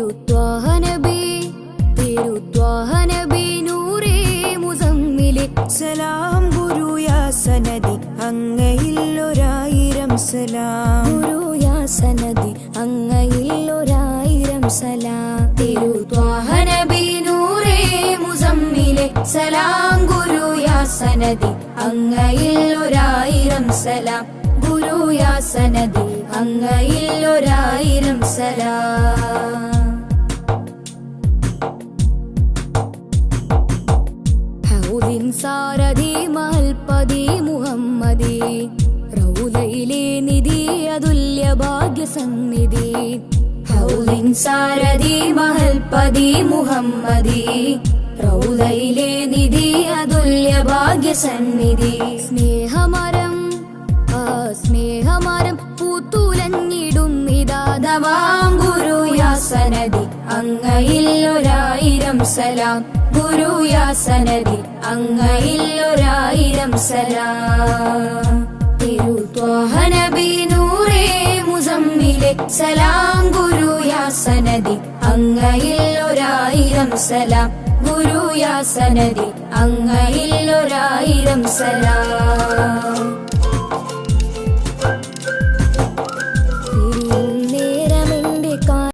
തിരുത്വാഹനബി തിരുത്വാഹനബി നൂറേ മുസമ്മിലെ. സലാം ഗുരു യാസനദി അങ്ങയില്ലൊരായിരം സലാം. ഗുരു യാസനദി അങ്ങയില്ലൊരായിരം സലാം. തിരുത്വാഹനബി നൂറേ മുസമ്മിലെ. സലാം ഗുരു യാസനദി അങ്ങയില്ലൊരായിരം സലാം. ഗുരു യാസനദി അങ്ങയില്ലൊരായിരം സലാം. ഹൗദിൻ സാരഥി മൽപതി മുഹമ്മദി റൗലയിലെ നിധി അതുല്യ ഭാഗ്യസന്നിധി ഹൗദിൻ സാരഥി മഹൽപതി മുഹമ്മദി റൗലയിലെ നിധി അതുല്യ ഭാഗ്യസന്നിധി സ്നേഹമരം സനദി അങ്ങയിൽ ഒരായിരം സലാം. ഗുരു യാ സനദി അങ്ങയിൽ ഒരായിരം സലാം. തിരുത്വാഹനബി നൂറേ മുസമ്മിലെ സലാം. ഗുരു യാ സനദി അങ്ങയിൽ ഒരായിരം സലാം. ഗുരു യാ സനദി അങ്ങയിൽ ഒരായിരം സലാം.